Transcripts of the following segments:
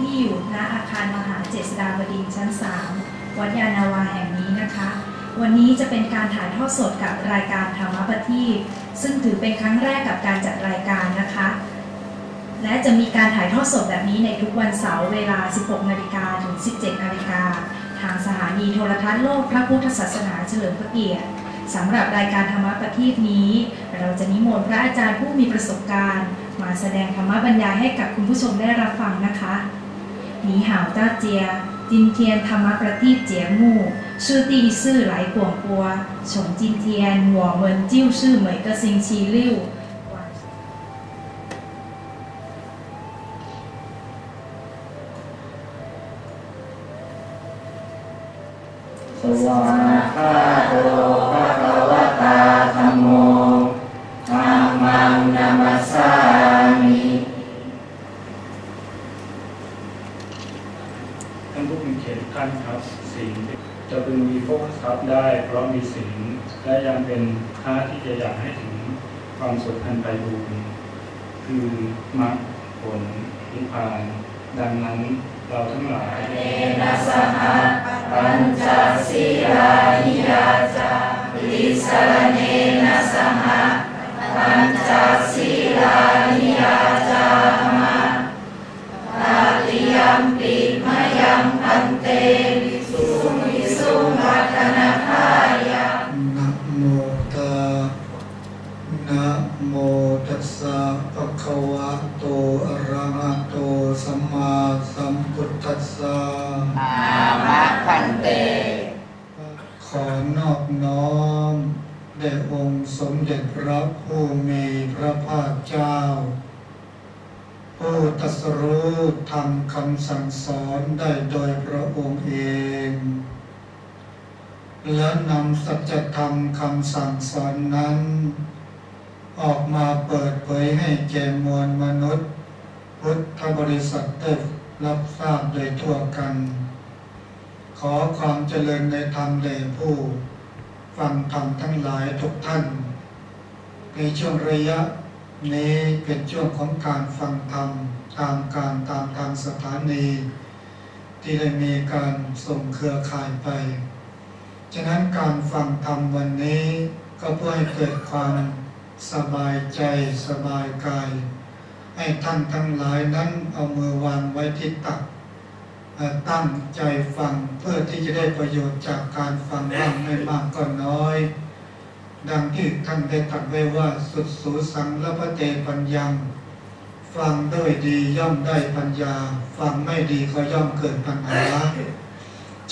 ที่อยู่ณอาคารมหาเจษฎาบดินทร์ชั้น 3 วัดยานาวาแห่งนี้นะคะ วันนี้จะเป็นการถ่ายทอดสดกับรายการธรรมปฏิบซึ่งถือเป็นครั้งแรกกับการจัดรายการนะคะ และจะมีการถ่ายทอดสดแบบนี้ในทุกวันเสาร์เวลา 16 นาฬิกาถึง 17 นาฬิกาทางสถานีโทรทัศน์โลกพระพุทธศาสนาเฉลิมพระเกียรติสำหรับรายการธรรมปฏิบนี้ เราจะนิมนต์พระอาจารย์ผู้มีประสบการณ์ มาแสดงธรรมบรรยายให้กับคุณผู้ชมได้รับฟังนะคะ หนีห่าวต้าเจีย今天ธรรมประทีป节目是第一次来广播从今天我们就是每个星期六晚สวากขาโต คือมรรคผลนิพพาน ดังนั้นเราทั้งหลายเนนะสหะปัญจศีลานิยาจาติสรเนนะสหะปัญจศีลานิยาจามะตาติยมปิมยังพันเต นะโมตัสสะภะคะวะโตอะระหะโตสัมมาสัมพุทธัสสะอามะพันเต ขอนอบน้อมแด่องค์สมเด็จพระผู้มีพระภาคเจ้า ผู้ตรัสรู้ทำคำสั่งสอนได้โดยพระองค์เอง และนำสัจธรรมคำสั่งสอนนั้น ออกมาเปิดเผยให้แก่มวลมนุษย์ พุทธบริษัทได้รับทราบโดยทั่วกัน ขอความเจริญในธรรมแด่ผู้ ฟังธรรมทั้งหลายทุกท่าน ในช่วงระยะนี้เป็นช่วงของการฟังธรรมตามการตามทางสถานี ที่ได้มีการส่งเครือข่ายไป ฉะนั้นการฟังธรรมวันนี้ก็เพื่อให้เกิดความ สบายใจสบายกาย ให้ท่านทั้งหลายนั้นเอามือวางไว้ที่ตักเอ่อตั้งใจฟังเพื่อที่จะได้ประโยชน์จากการฟังบ้างไม่มากก็น้อย ดังที่ท่านได้ตรัสไว้ว่าสุดสูสังละพะเตปัญญัง ฟังด้วยดีย่อมได้ปัญญา ฟังไม่ดีก็ย่อมเกิดปัญหา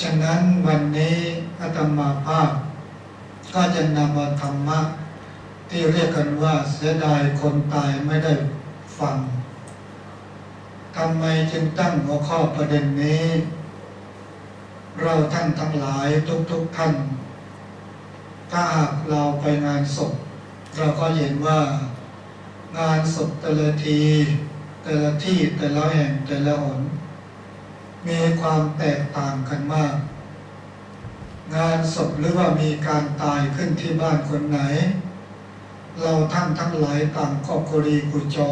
ฉะนั้นวันนี้อาตมาภาพ ก็จะนำเอาธรรมะ ที่เรียกกันว่าเสียดายคนตายไม่ได้ฟังทำไมจึงตั้งหัวข้อประเด็นนี้ เราท่านทั้งหลายทุกๆท่านถ้าหากเราไปงานศพ เราก็เห็นว่า งานศพแต่ละที แต่ละที่แต่ละแห่งแต่ละหน มีความแตกต่างกันมาก งานศพหรือว่ามีการตายขึ้นที่บ้านคนไหน เราท่านทั้งหลายต่างก็กุรีกุจอ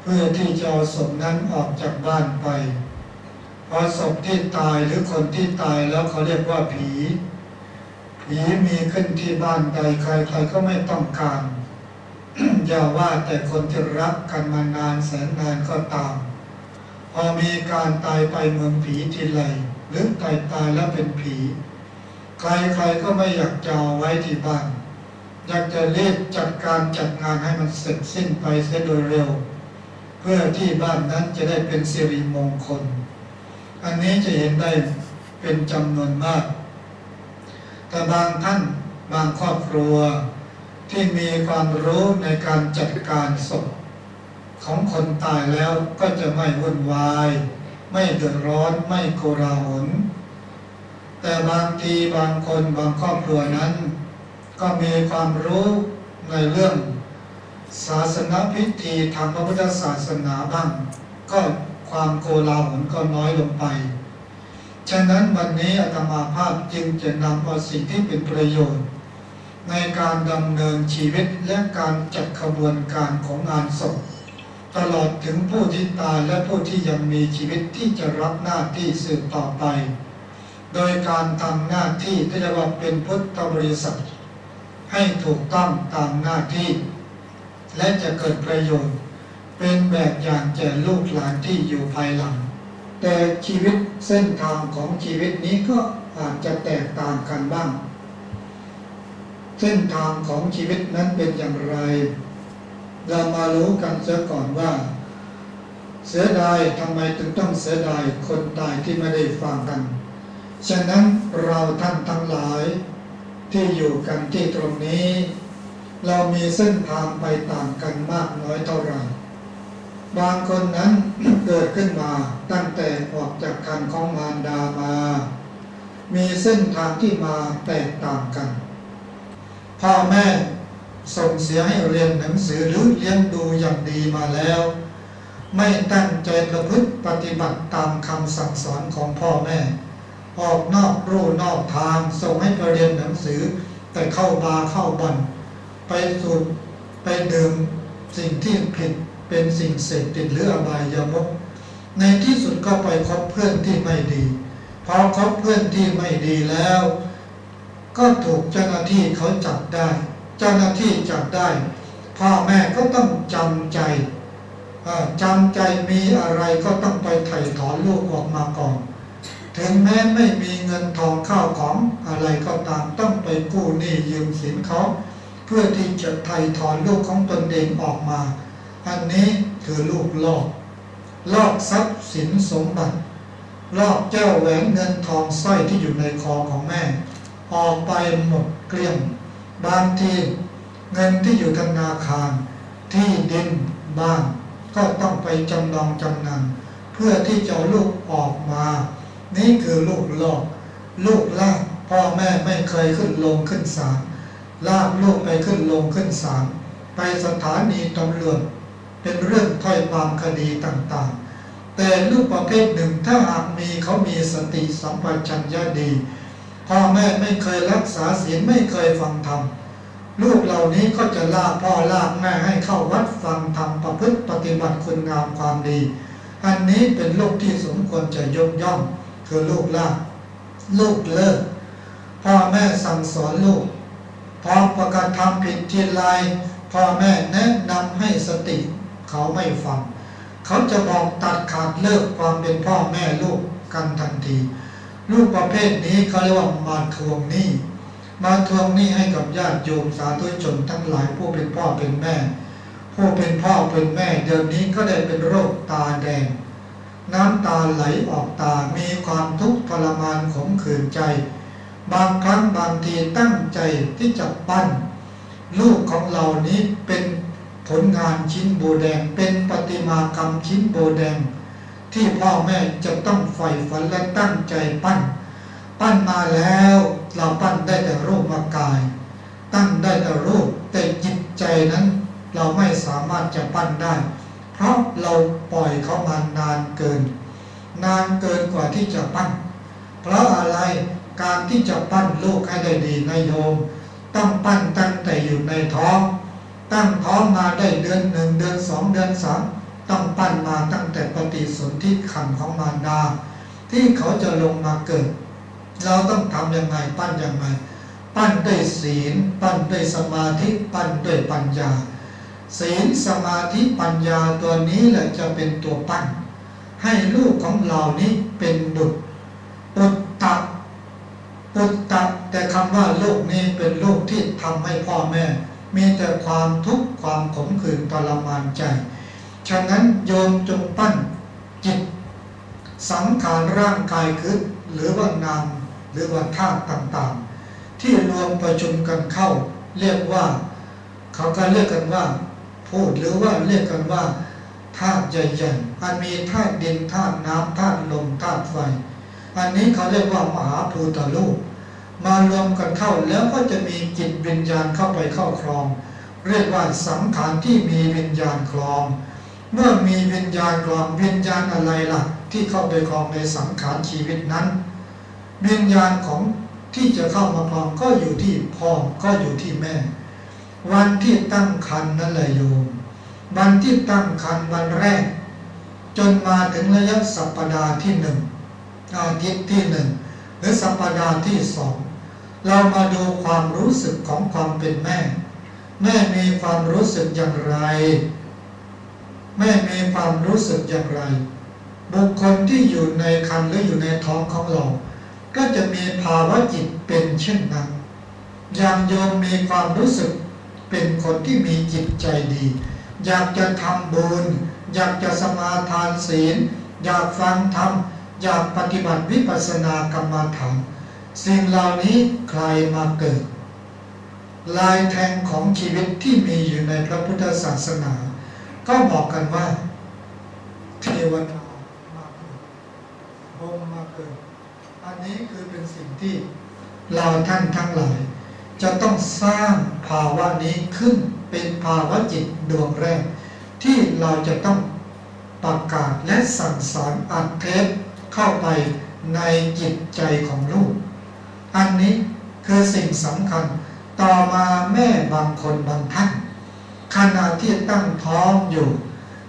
เพื่อที่จะเอาศพนั้นออกจากบ้านไป เพราะศพที่ตายหรือคนที่ตายแล้วเขาเรียกว่าผี ผีมีขึ้นที่บ้านใดใครๆก็ไม่ต้องการ อย่าว่าแต่คนที่รักกันมานานแสนนานก็ตาม พอมีการตายไปเมืองผีทีไรหรือตายตายแล้วเป็นผี ใครๆก็ไม่อยากจะเอาไว้ที่บ้าน อยากจะรีบจัดการจัดงานให้มันเสร็จสิ้นไปเสียโดยเร็ว เพื่อที่บ้านนั้นจะได้เป็นสิริมงคล อันนี้จะเห็นได้เป็นจำนวนมาก แต่บางท่านบางครอบครัวที่มีความรู้ในการจัดการศพของคนตายแล้วก็จะไม่วุ่นวาย ไม่เดือดร้อนไม่โกลาหลแต่บางทีบางคนบางครอบครัวนั้น ก็มีความรู้ในเรื่องศาสนาพิธีทางพระพุทธศาสนาบ้าง ก็ความโกลาหลก็น้อยลงไป ฉะนั้นวันนี้อาตมาภาพจึงจะนำเอาสิ่งที่เป็นประโยชน์ ในการดำเนินชีวิตและการจัดขบวนการของงานศพตลอดถึงผู้ที่ตายและผู้ที่ยังมีชีวิตที่จะรับหน้าที่สืบต่อไป โดยการทำหน้าที่ที่เรียกว่าเป็นพุทธบริษัท ให้ถูกต้องตามหน้าที่ และจะเกิดประโยชน์ เป็นแบบอย่างแก่ลูกหลานที่อยู่ภายหลัง แต่ชีวิตเส้นทางของชีวิตนี้ก็อาจจะแตกต่างกันบ้าง เส้นทางของชีวิตนั้นเป็นอย่างไร เรามารู้กันเสียก่อนว่า เสียดายทำไมถึงต้องเสียดายคนตายที่ไม่ได้ฟังกัน ฉะนั้นเราท่านทั้งหลาย ที่อยู่กันที่ตรงนี้ เรามีเส้นทางไปต่างกันมากน้อยเท่าไหร่บางคนนั้นเกิดขึ้นมาตั้งแต่ออกจากคันของมารดามา มีเส้นทางที่มาแตกต่างกัน พ่อแม่ส่งเสียให้เรียนหนังสือหรือเลี้ยงดูอย่างดีมาแล้ว ไม่ตั้งใจประพฤติปฏิบัติตามคำสั่งสอนของพ่อแม่ ออกนอกรูนอกทางส่งให้ไปเรียนหนังสือ แต่เข้าบาเข้าบ่อนไปสูบไปดื่มสิ่งที่ผิดเป็นสิ่งเสพติดหรืออบายามก ในที่สุดก็ไปคบเพื่อนที่ไม่ดีพอคบเพื่อนที่ไม่ดีแล้ว ก็ถูกเจ้าหน้าที่เขาจับได้ เจ้าหน้าที่จับได้พ่อแม่ก็ต้องจำใจจำใจมีอะไรก็ต้องไปไถ่ถอนลูกออกมาก่อน ถึงแม้ไม่มีเงินทองข้าวของอะไรก็ตามต้องไปกู้หนี้ยืมสินเขาเพื่อที่จะไถ่ถอนลูกของตนเองออกมา อันนี้คือลูกลอกลอกทรัพย์สินสมบัติลอกแก้วแหวนเงินทองสร้อยที่อยู่ในคอของแม่ ออกไปหมดเกลี้ยงบางทีเงินที่อยู่ธนาคาร ที่ดินบ้านก็ต้องไปจำนองจำนำเพื่อที่จะลูกออกมา นี่คือลูกลอกลูกลากพ่อแม่ไม่เคยขึ้นลงขึ้นศาลลากลูกไปขึ้นลงขึ้นศาลไปสถานีตำรวจเป็นเรื่องถ้อยความคดีต่างๆ แต่ลูกประเภทหนึ่งถ้าหากมีเขามีสติสัมปชัญญะดี พ่อแม่ไม่เคยรักษาศีลไม่เคยฟังธรรมลูกเหล่านี้ก็จะลากพ่อลากแม่ให้เข้าวัดฟังธรรมประพฤติปฏิบัติคุณงามความดี อันนี้เป็นลูกที่สมควรจะยกย่อง คือลูกลาลูกเลิก พ่อแม่สั่งสอนลูกพอประกาศทำผิดทีไรพ่อแม่แนะนำให้สติ เขาไม่ฟัง เขาจะบอกตัดขาดเลิกความเป็นพ่อแม่ลูกกันทันทีลูกประเภทนี้เขาเรียกว่ามาทวงหนี้มาทวงหนี้ให้กับญาติโยมสาธุชนทั้งหลายผู้เป็นพ่อเป็นแม่ ผู้เป็นพ่อเป็นแม่ เดี๋ยวนี้ก็ได้เป็นโรคตาแดง น้ำตาไหลออกตา มีความทุกข์ทรมานขมขื่นใจ บางครั้งบางทีตั้งใจที่จะปั้น ลูกของเรานี้เป็นผลงานชิ้นโบแดง เป็นประติมากรรมชิ้นโบแดง ที่พ่อแม่จะต้องใฝ่ฝันและตั้งใจปั้น ปั้นมาแล้วเราปั้นได้แต่รูปมากาย ตั้งได้แต่รูปแต่จิตใจนั้น เราไม่สามารถจะปั้นได้ ราะเราปล่อยเขามานานเกิน นานเกินกว่าที่จะปั้น เพราะอะไรการที่จะปั้นลูกให้ได้ดีนายโยม ต้องปั้นตั้งแต่อยู่ในท้อง ตั้งท้องมาได้เดือนหนึ่งเดือนสองเดือนสามต้องปั้นมาตั้งแต่ปฏิสนธิขันของมารดา ที่เขาจะลงมาเกิด เราต้องทำยังไงปั้นยังไงปั้นด้วยศีล ปั้นด้วยสมาธิ ปั้นด้วยปัญญา ศีลสมาธิปัญญาตัวนี้แหละจะเป็นตัวปั้น ให้ลูกของเรานี้เป็นบุตรปุตตะปุตตะแต่คำว่าลูกนี้เป็นลูกที่ทำให้พ่อแม่ มีแต่ความทุกข์ความขมขื่นทรมานใจ ฉะนั้นโยมจงปั้นจิต สังขารร่างกายคือหรือว่านามหรือว่าธาตุต่างๆ ที่รวมประชุมกันเข้า เรียกว่า เขาก็เรียกกันว่า พูดหรือว่าเรียกกันว่าธาตุใหญ่ๆอันมีธาตุดินธาตุน้ำธาตุลมธาตุไฟ อันนี้เขาเรียกว่ามหาภูตลูกมารวมกันเข้าแล้วก็จะมีจิตวิญญาณเข้าไปเข้าครอง เรียกว่าสังขารที่มีวิญญาณครอง เมื่อมีวิญญาณครองวิญญาณอะไรล่ะ ที่เข้าไปครองในสังขารชีวิตนั้น วิญญาณของที่จะเข้ามาครองก็อยู่ที่พ่อก็อยู่ที่แม่ วันที่ตั้งครรภ์นั่นแหละโยม วันที่ตั้งครรภ์วันแรก จนมาถึงระยะสัปปดาห์ที่หนึ่งอาทิตย์ที่หนึ่งหรือสัปปดาห์ที่สองเรามาดูความรู้สึกของความเป็นแม่ แม่มีความรู้สึกอย่างไร แม่มีความรู้สึกอย่างไร บุคคลที่อยู่ในคันหรืออยู่ในท้องของเรา ก็จะมีภาวะจิตเป็นเช่นนั้นอย่างโยมมีความรู้สึก เป็นคนที่มีจิตใจดี อยากจะทำบุญ อยากจะสมาทานศีล อยากฟังธรรม อยากปฏิบัติวิปัสสนากรรมฐานสิ่งเหล่านี้ใครมาเกิด ลายแทงของชีวิตที่มีอยู่ในพระพุทธศาสนา ก็บอกกันว่า เทวดามาเกิดพรมมาเกิด อันนี้คือเป็นสิ่งที่เราท่านทั้งหลาย จะต้องสร้างภาวะนี้ขึ้นเป็นภาวะจิตดวงแรก ที่เราจะต้องประกาศและสั่งสอนอัดเทปเข้าไปในจิตใจของลูก อันนี้คือสิ่งสำคัญต่อมาแม่บางคนบางท่านขณะที่ตั้งท้องอยู่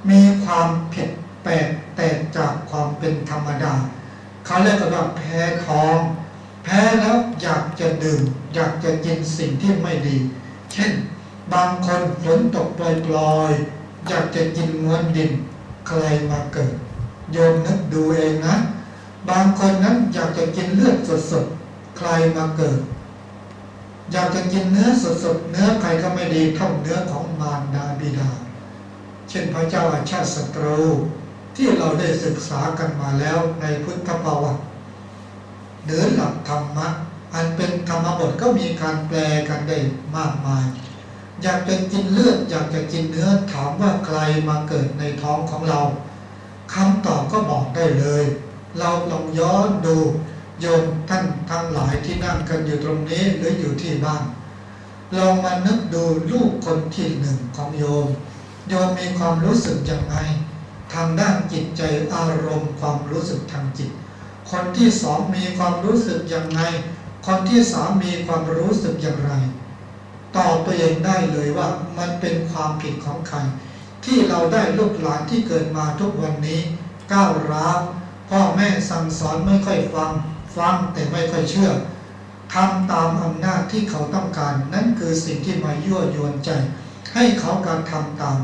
มีความผิดแปลกแตกจากความเป็นธรรมดา เขาเรียกว่าแพ้ท้อง แพ้แล้วอยากจะดื่ม อยากจะกินสิ่งที่ไม่ดี เช่น บางคนฝนตกปล่อยๆอยากจะกินงวนดินใครมาเกิดโยมนึกดูเองนะ บางคนนั้นอยากจะกินเลือดสดๆใครมาเกิด อยากจะกินเนื้อสดๆเนื้อใครก็ไม่ดีเท่าเนื้อของมารดาบิดา เช่นพระเจ้าอาชาติศัตรูที่เราได้ศึกษากันมาแล้วในพุทธประวัติ หรือหลักธรรมะ อันเป็นธรรมบทก็มีการแปลกันได้มากมาย อยากจะกินเลือดอยากจะกินเนื้อถามว่าใครมาเกิดในท้องของเราคำตอบก็บอกได้เลย เราลองย้อนดูโยมท่านทั้งหลายที่นั่งกันอยู่ตรงนี้หรืออยู่ที่บ้านลองมานึกดูลูกคนที่หนึ่งของโยม โยมมีความรู้สึกอย่างไรทางด้านจิตใจอารมณ์ความรู้สึกทางจิต คนที่สองมีความรู้สึกอย่างไรคนที่สามมีความรู้สึกอย่างไรตอบตัวเองได้เลยว่ามันเป็นความผิดของใคร ที่เราได้ลูกหลานที่เกิดมาทุกวันนี้ก้าวร้าวพ่อแม่สั่งสอนไม่ค่อยฟัง ฟังแต่ไม่ค่อยเชื่อทำตามอำนาจที่เขาต้องการ นั่นคือสิ่งที่มายั่วยวนใจ ให้เขาการทำตาม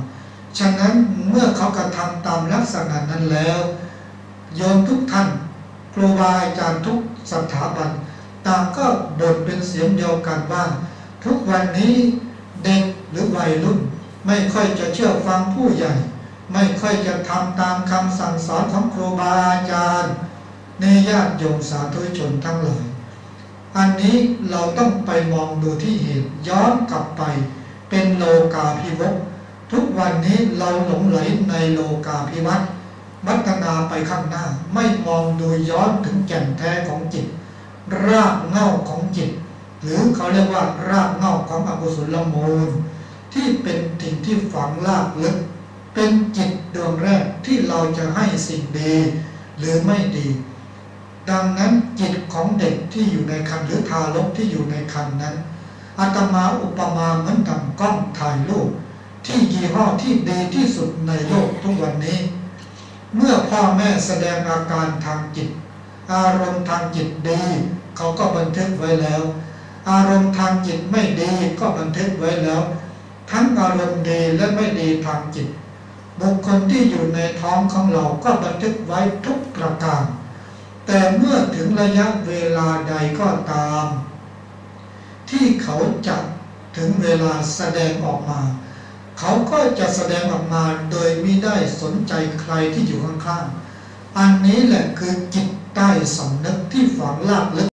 ฉะนั้นเมื่อเขากระทำตามลักษณะนั้นแล้วโยมทุกท่าน รูบาอาจารย์ทุกสถาบันต่างก็บ่นเป็นเสียงเดียวกันว่า ทุกวันนี้เด็กหรือวัยรุ่น ไม่ค่อยจะเชื่อฟังผู้ใหญ่ ไม่ค่อยจะทำตามคำสั่งสอนของครูบาอาจารย์ในญาติโยมสาธุชนทั้งหลายอันนี้เราต้องไปมองดูที่เหตุย้อนกลับไป เป็นโลกาภิวัตทุกวันนี้เราหลงไหลในโลกาภิวัตน์ พัฒนาไปข้างหน้า ไม่มองโดูย้อนถึงแก่นแท้ของจิต รากเหง้าของจิต หรือเขาเรียกว่ารากเหง้าของอกุศลมูล ที่เป็นสิ่งที่ฝังลากลึก เป็นจิตดวงแรกที่เราจะให้สิ่งดี หรือไม่ดี ดังนั้นจิตของเด็กที่อยู่ในคันหรือทารกที่อยู่ในคันนั้นอาตมาอุปมาเหมือนกับกล้องถ่ายรูปที่ยี่ห้อที่ดีที่สุดในโลกทุกวันนี้ เมื่อพ่อแม่แสดงอาการทางจิต อารมณ์ทางจิตดี เขาก็บันทึกไว้แล้ว อารมณ์ทางจิตไม่ดีก็บันทึกไว้แล้ว ทั้งอารมณ์ดีและไม่ดีทางจิต บุคคลที่อยู่ในท้องของเราก็บันทึกไว้ทุกประการ แต่เมื่อถึงระยะเวลาใดก็ตาม ที่เขาจะถึงเวลาแสดงออกมา เขาก็จะแสดงออกมาโดยไม่ได้สนใจใครที่อยู่ข้างๆ อันนี้แหละคือจิตใต้สำนึกที่ฝังลากลึก